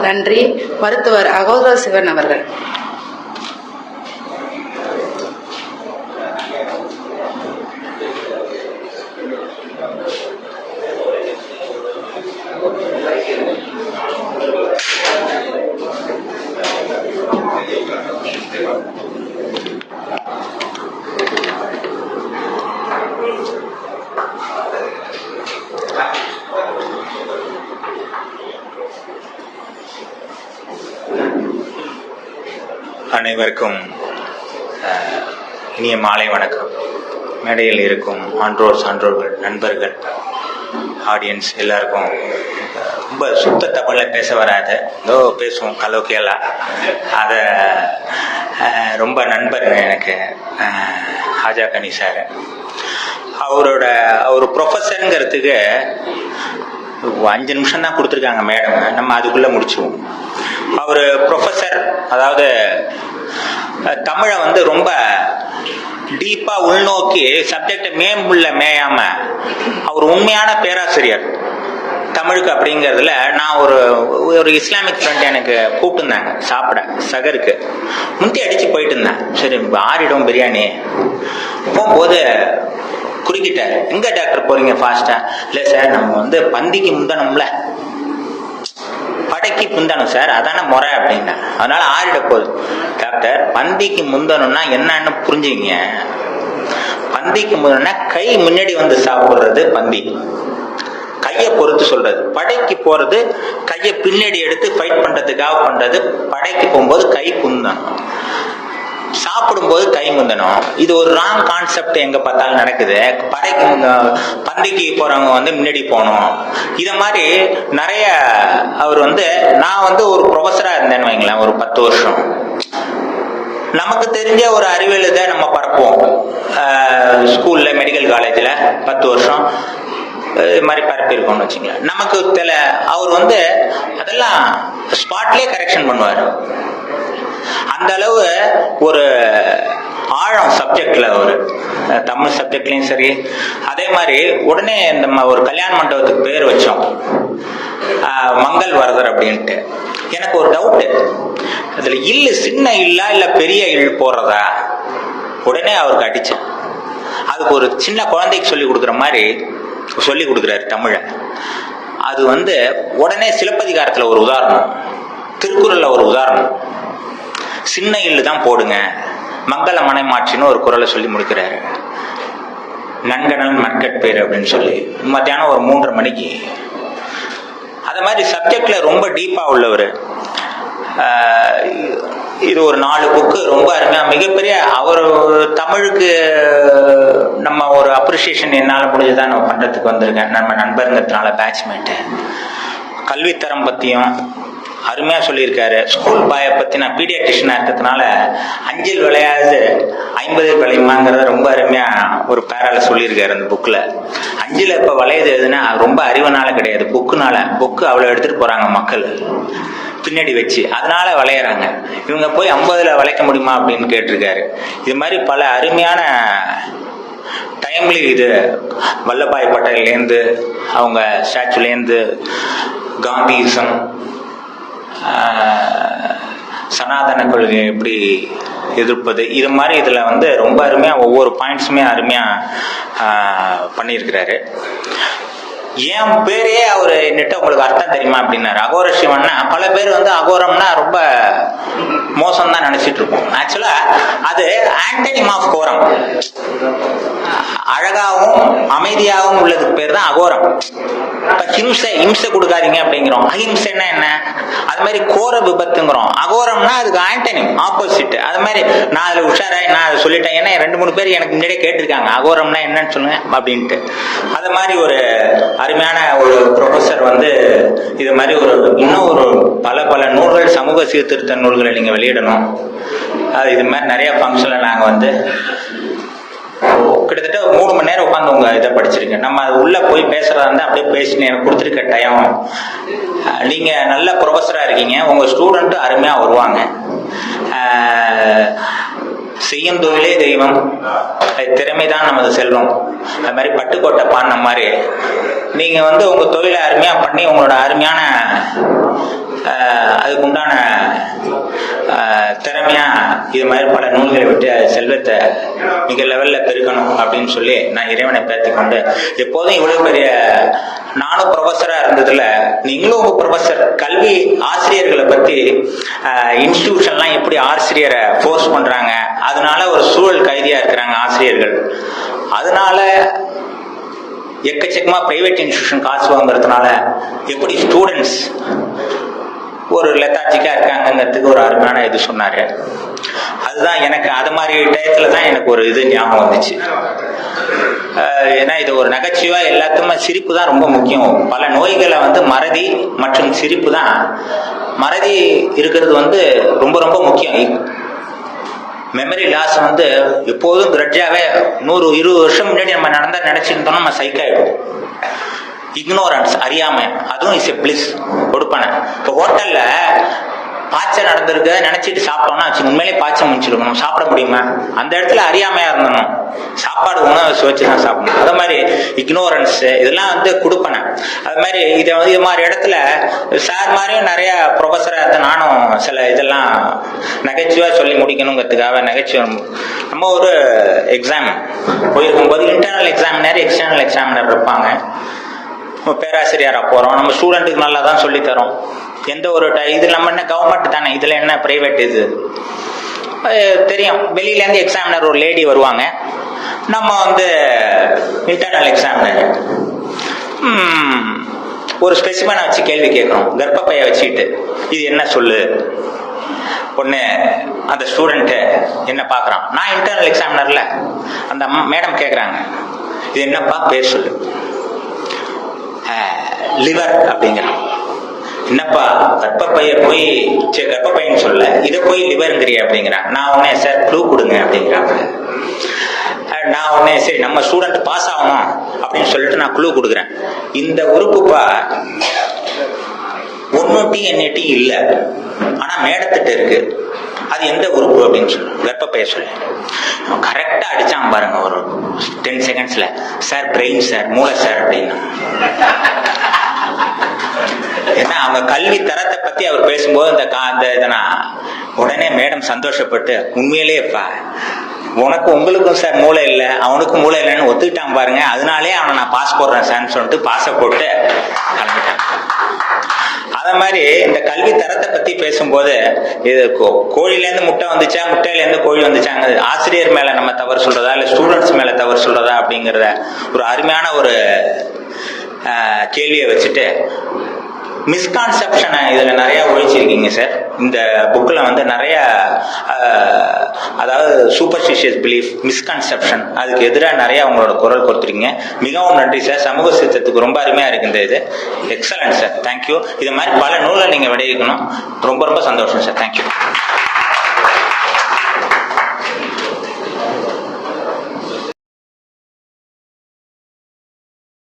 நன்றி. மருத்துவர் அகோதர சிவன் அவர்கள். அனைவருக்கும் இனிய மாலை வணக்கம். மேடையில் இருக்கும் ஆன்றோர் சான்றோர்கள் நண்பர்கள் ஆடியன்ஸ் எல்லாருக்கும் ரொம்ப சுத்த தமிழில் பேச வராது ஏதோ பேசுவோம் கலோக்கியலா அதை ரொம்ப நண்பர் எனக்கு அஹ், ஹாஜா கனி சார். அவரோட அவர் ப்ரொஃபஸருங்கிறதுக்கு அஞ்சு நிமிஷம் தான் கொடுத்துருக்காங்க மேடம். நம்ம அதுக்குள்ளே முடிச்சுவோம். அவர் ப்ரொஃபஸர் அதாவது தமிழை வந்து ரொம்ப டீப்பா உள்நோக்கி சப்ஜெக்டை மேம்புள்ள மேயாம அவர் உண்மையான பேராசிரியர். தமிழுக்கு அப்படிங்கிறதுல நான் ஒரு ஒரு இஸ்லாமிக் ஃப்ரெண்ட் எனக்கு கூப்பிட்டுருந்தாங்க சாப்பிட சகருக்கு. முந்தி அடித்து போயிட்டு இருந்தேன் சரி ஆறிடும் பிரியாணி. போகும்போது குறுக்கிட்டார். எங்கே டாக்டர் போகிறீங்க ஃபாஸ்ட்டாக இல்லை சார் நம்ம வந்து பந்திக்கு முந்தணும்ல. படைக்கு முந்தணும் சார். அதானே முறை அப்படின்னா. அதனால ஆறிட போகுது டாக்டர் பந்திக்கு முந்தணும்னா என்னன்னு புரிஞ்சுங்க பந்திக்கு முந்தணும்னா கை முன்னாடி வந்து சாப்பிடுறது பந்தி. கையை பொறுத்து சொல்றது. படைக்கு போறது கையை பின்னாடி எடுத்து ஃபைட் பண்றதுக்காக பண்றது படைக்கு போகும்போது கை குந்தணும். சாப்பிடும்போது கை முந்தணும் இது ஒரு ராங் கான்செப்ட் எங்க பார்த்தாலும் நடக்குது. படைக்கு பந்தைக்கு பந்திக்கு போறவங்க வந்து முன்னாடி போகணும். இத மாதிரி நிறைய அவர் வந்து நான் வந்து ஒரு ப்ரொஃபஸரா இருந்தேன்னு வைங்களேன் ஒரு பத்து வருஷம். நமக்கு தெரிஞ்ச ஒரு அறிவியல் இதை நம்ம பரப்புவோம். ஸ்கூல்ல மெடிக்கல் காலேஜில் பத்து வருஷம். இது மாதிரி பரப்பியிருக்கோம்னு வச்சுங்களேன். நமக்கு தெல அவர் வந்து அதெல்லாம் ஸ்பாட்லேயே கரெக்ஷன் பண்ணுவார். அந்த அளவு ஒரு ஆழம் சப்ஜெக்ட்ல ஒரு தமிழ் சப்ஜெக்ட்லையும் சரி. அதே மாதிரி உடனே நம்ம ஒரு கல்யாண மண்டபத்துக்கு பேர் வச்சோம். மங்கள் வரதர் அப்படின்ட்டு. எனக்கு ஒரு டவுட்டு அதில் இல்லு சின்ன இல்லா இல்லை பெரிய இல் போடுறதா உடனே அவருக்கு அடிச்சேன். அதுக்கு ஒரு சின்ன குழந்தைக்கு சொல்லி கொடுக்குற மாதிரி சொல்லி கொடுக்குறாரு தமிழை. அது வந்து உடனே சிலப்பதிகாரத்தில் ஒரு உதாரணம். திருக்குறளில் ஒரு உதாரணம். சின்ன இல்லு தான் போடுங்க. மங்கள மனைமாட்சின்னு ஒரு குரலை சொல்லி முடிக்கிறாரு. நன்கனல் மர்க்கட் பேர் அப்படின்னு சொல்லி. மத்தியானம் ஒரு மூன்றரை மணிக்கு. அது மாதிரி சப்ஜெக்ட்ல ரொம்ப டீப்பா உள்ளவர். இது ஒரு நாலு புக்கு ரொம்ப அருமையாக மிகப்பெரிய அவர் தமிழுக்கு நம்ம ஒரு அப்ரிசியேஷன் என்னால் முடிஞ்சதான் நம்ம பண்ணுறதுக்கு வந்திருக்கேன். நம்ம நண்பருங்கிறதுனால பேட்ச்மேட்டு கல்வித்தரம் பற்றியும் அருமையா சொல்லியிருக்காரு. ஸ்கூல் பாயை பத்தி நான் பீடியாட்ரிஷனா இருக்கிறதுனால அஞ்சில் விளையாது ஐம்பது விளையுமாங்கிறத ரொம்ப அருமையா ஒரு பேரால சொல்லியிருக்காரு அந்த புக்ல அஞ்சில் இப்ப விளையுது எதுனா ரொம்ப அறிவுனால கிடையாது. புக்குனால புக்கு அவ்வளவு எடுத்துட்டு போறாங்க மக்கள். பின்னாடி வச்சு. அதனால விளையறாங்க. இவங்க போய் ஐம்பதுல விளைக்க முடியுமா அப்படின்னு கேட்டிருக்காரு. இது மாதிரி பல அருமையான டைம்லி இது. வல்லபாய் பட்டேல்லேருந்து அவங்க ஸ்டாச்சுலேருந்து காந்தியிசம் சனாதன கொள்கையை எப்படி எதிர்ப்பது? இது மாதிரி இதில் வந்து ரொம்ப அருமையாக ஒவ்வொரு பாயிண்ட்ஸுமே அருமையாக பண்ணியிருக்கிறாரு. என் பேரே அவர் என்னட்டு உங்களுக்கு அர்த்தம் தெரியுமா அப்படின்னாரு. அகோர சிவன்னா பல பேர் வந்து அகோரம்னா ரொம்ப மோசம் தான் நினைச்சிட்டு இருப்போம். ஆக்சுவலா அது ஆன்டனிம் ஆஃப் கோரம். அழகாகவும் அமைதியாகவும் உள்ளதுக்கு பேர் தான் அகோரம். இப்ப ஹிம்சை ஹிம்சை கொடுக்காதீங்க அப்படிங்கிறோம். அஹிம்சைன்னா என்ன? அது மாதிரி கோர விபத்துங்கிறோம். அகோரம்னா அதுக்கு ஆண்டனிம் ஆப்போசிட் அது மாதிரி நான் அதுல உஷாராய் நான் அதை சொல்லிட்டேன். ஏன்னா ரெண்டு மூணு பேர் எனக்கு முன்னாடியே கேட்டிருக்காங்க. அகோரம்னா என்னன்னு சொல்லுங்க அப்படின்ட்டு. அது மாதிரி ஒரு அருமையான ஒரு ப்ரொஃபஸர் வந்து இது மாதிரி ஒரு இன்னும் ஒரு பல பல நூல்கள் சமூக சீர்திருத்த நூல்களை நீங்க வெளியிடணும். அது இது மாதிரி நிறைய ஃபங்க்ஷன்ல நாங்கள் வந்து கிட்டத்தட்ட மூணு மணி நேரம் உட்காந்து உங்க இதை படிச்சிருக்கேன். நம்ம அது உள்ள போய் பேசுறதா இருந்தா அப்படியே பேசினேன் எனக்கு கொடுத்துருக்க டைம் நீங்க நல்ல ப்ரொஃபஸரா இருக்கீங்க. உங்க ஸ்டூடெண்ட் அருமையா வருவாங்க. செய்யும் தொழிலே தெய்வம். திறமை தான் நமது செல்வம். அது மாதிரி பட்டுக்கோட்டை பாடின மாதிரி. நீங்க வந்து உங்க தொழிலை அருமையா பண்ணி உங்களோட அருமையான அதுக்குண்டான இது மாதிரி பல நூல்களை விட்டு செல்வத்தை மிக லெவல்ல பெருக்கணும் அப்படின்னு சொல்லி நான் இறைவனை பேத்தி கொண்டு எப்போதும் இவ்வளவு பெரிய நானும் ப்ரொஃபஸராக இருந்ததுல நீங்களும் உங்கள் ப்ரொஃபஸர் கல்வி ஆசிரியர்களை பற்றி இன்ஸ்டிடியூஷன்லாம் எப்படி ஆசிரியரை ஃபோர்ஸ் பண்ணுறாங்க அதனால ஒரு சூழல் கைதியாக இருக்கிறாங்க ஆசிரியர்கள். அதனால எக்கச்சக்கமாக ப்ரைவேட் இன்ஸ்டியூஷன் காசு வாங்குறதுனால எப்படி ஸ்டூடெண்ட்ஸ் ஒரு லெத்தாஜிக்காக இருக்காங்கங்கிறதுக்கு ஒரு அருமையான இது சொன்னார். அதுதான் எனக்கு அது மாதிரி டயத்துல தான் எனக்கு ஒரு இது ஞாபகம் வந்துச்சு. ஏன்னா இது ஒரு நகைச்சுவா எல்லாத்துக்குமே சிரிப்பு தான் ரொம்ப முக்கியம். பல நோய்களை வந்து மறதி மற்றும் சிரிப்பு தான். மறதி இருக்கிறது வந்து ரொம்ப ரொம்ப முக்கியம். மெமரி லாஸ் வந்து எப்போதும் கிரட்ஜாவே நூறு இருபது வருஷம் முன்னாடி நம்ம நடந்தா நினைச்சிருந்தோம்னா நம்ம சைக்காயிடும் இக்னோரன்ஸ் அறியாமை அதுவும் இஸ் எ பிளிஸ் கொடுப்பானே. இப்போ ஹோட்டல்ல காய்ச்சல் நடந்திருக்க நினைச்சிட்டு சாப்பிட்டோம்னா வச்சு உண்மையிலே பாய்ச்சல் முடிச்சிருக்கணும் நம்ம சாப்பிட முடியுமா? அந்த இடத்துல அறியாமையா இருந்தணும் சாப்பாடு உணவு சுவைச்சு தான் சாப்பிடணும். அது மாதிரி இக்னோரன்ஸ் இதெல்லாம் வந்து கொடுப்பன. அது மாதிரி இதை வந்து இது மாதிரி இடத்துல சார் மாதிரியும் நிறைய ப்ரொஃபஸராக இருந்த நானும் சில இதெல்லாம் நகைச்சுவா சொல்லி முடிக்கணுங்கிறதுக்காக நகைச்சுவை நம்ம ஒரு எக்ஸாம் போயிருக்கும் போது இன்டர்னல் எக்ஸாமினர் எக்ஸ்டர்னல் எக்ஸாமினர் இருப்பாங்க. பேராசிரியராக போகிறோம் நம்ம ஸ்டூடெண்ட்டுக்கு நல்லா தான் சொல்லித்தரோம் எந்த ஒரு ட- இது நம்ம என்ன கவர்மெண்ட் தானே இதில் என்ன ப்ரைவேட் இது? அது தெரியும். வெளியிலேருந்து எக்ஸாமினர் ஒரு லேடி வருவாங்க. நம்ம வந்து இன்டர்னல் எக்ஸாமினர் ஒரு ஸ்பெசிமனை வச்சு கேள்வி கேட்குறோம். கர்ப்பப்பையை வச்சுக்கிட்டு இது என்ன சொல்லு? ஒன்று அந்த ஸ்டூடெண்ட்டு என்ன பார்க்குறான்? நான் இன்டர்னல் எக்ஸாமினரில் அந்த மேடம் கேட்குறாங்க. இது என்னப்பா பேர் சொல்லு. லிவர் அப்படிங்கிறான். என்னப்பா கர்ப்பப்பைய போய் சரி கர்ப்பப்பையன்னு சொல்ல இதை போய் லிவருங்கிறிய அப்படிங்கிறான். நான் உடனே சார் க்ளூ கொடுங்க அப்படிங்கிறாங்க நான் உடனே சரி நம்ம ஸ்டூடெண்ட் பாஸ் ஆகணும் அப்படின்னு சொல்லிட்டு நான் க்ளூ கொடுக்குறேன். இந்த உறுப்புப்பா ஒன்னொட்டி என்னட்டி இல்லை. ஆனா மேடத்திட்ட இருக்கு. அது எந்த உறுப்பு அப்படின்னு சொல்லு கர்ப்பப்பைய சொல்லு. கரெக்டா அடிச்சான் பாருங்க ஒரு டென் செகண்ட்ஸ்ல சார் பிரெயின் சார் மூளை சார் அப்படின்னு. ஏன்னா அவங்க கல்வி தரத்தை பத்தி அவர் பேசும்போது இந்த கா- அந்த இதை நான் உடனே மேடம் சந்தோஷப்பட்டு உண்மையிலேப்பா உனக்கு உங்களுக்கும் சார் மூளை இல்லை அவனுக்கும் மூளை இல்லைன்னு ஒத்துக்கிட்டான் பாருங்க. அதனாலே அவனை நான் பாஸ் போடுறேன் சார்னு சொல்லிட்டு பாஸை போட்டு கிளம்பிட்டான் அத மாதிரி இந்த கல்வி தரத்தை பத்தி பேசும்போது இது கோ- கோழிலேருந்து முட்டை வந்துச்சா முட்டையிலேருந்து கோழி வந்துச்சாங்க ஆசிரியர் மேல நம்ம தவறு சொல்றதா இல்ல ஸ்டூடெண்ட்ஸ் மேல தவறு சொல்றதா அப்படிங்கிறத ஒரு அருமையான ஒரு கேள்வியை வச்சுட்டு மிஸ்கான்செப்ஷனை இதில் நிறையா ஒழிச்சிருக்கீங்க சார் இந்த புக்கில் வந்து நிறையா அதாவது சூப்பர்ஸ்டிஷியஸ் பிலீஃப் மிஸ்கான்செப்ஷன் அதுக்கு எதிராக நிறையா அவங்களோட குரல் கொடுத்துருக்கீங்க. மிகவும் நன்றி சார் சமூக சித்தத்துக்கு ரொம்ப அருமையாக இருக்கு இந்த இது. எக்ஸலன்ட் சார் தேங்க்யூ இது மாதிரி பல நூலை நீங்கள் விடையிக்கணும். ரொம்ப ரொம்ப சந்தோஷம் சார் தேங்க்யூ